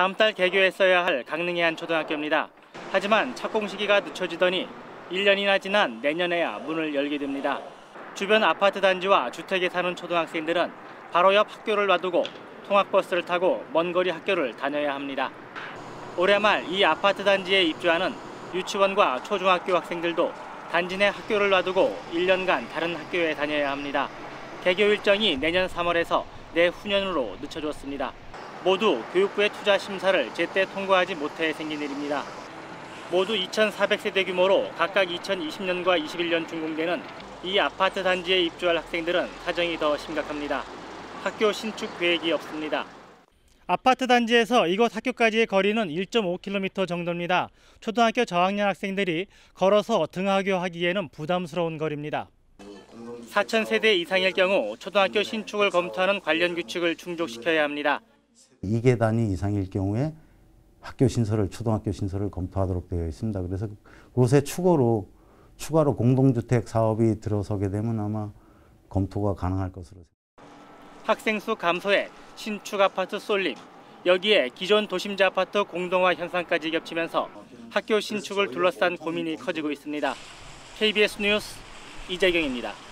다음 달 개교했어야 할 강릉의 한 초등학교입니다. 하지만 착공 시기가 늦춰지더니 1년이나 지난 내년에야 문을 열게 됩니다. 주변 아파트 단지와 주택에 사는 초등학생들은 바로 옆 학교를 놔두고 통학버스를 타고 먼 거리 학교를 다녀야 합니다. 올해 말 이 아파트 단지에 입주하는 유치원과 초중학교 학생들도 단지 내 학교를 놔두고 1년간 다른 학교에 다녀야 합니다. 개교 일정이 내년 3월에서 내후년으로 늦춰졌습니다. 모두 교육부의 투자 심사를 제때 통과하지 못해 생긴 일입니다. 모두 2,400세대 규모로 각각 2020년과 21년 준공되는 이 아파트 단지에 입주할 학생들은 사정이 더 심각합니다. 학교 신축 계획이 없습니다. 아파트 단지에서 이곳 학교까지의 거리는 1.5km 정도입니다. 초등학교 저학년 학생들이 걸어서 등하교 하기에는 부담스러운 거리입니다. 4천 세대 이상일 경우 초등학교 신축을 검토하는 관련 규칙을 충족시켜야 합니다. 2계단이 이상일 경우에 학교 신설을 초등학교 신설을 검토하도록 되어 있습니다. 그래서 그곳에 추가로 추가로 공동주택 사업이 들어서게 되면 아마 검토가 가능할 것으로 학생 수 감소에 신축 아파트 쏠림, 여기에 기존 도심지 아파트 공동화 현상까지 겹치면서 학교 신축을 둘러싼 고민이 커지고 있습니다. KBS 뉴스 이재경입니다.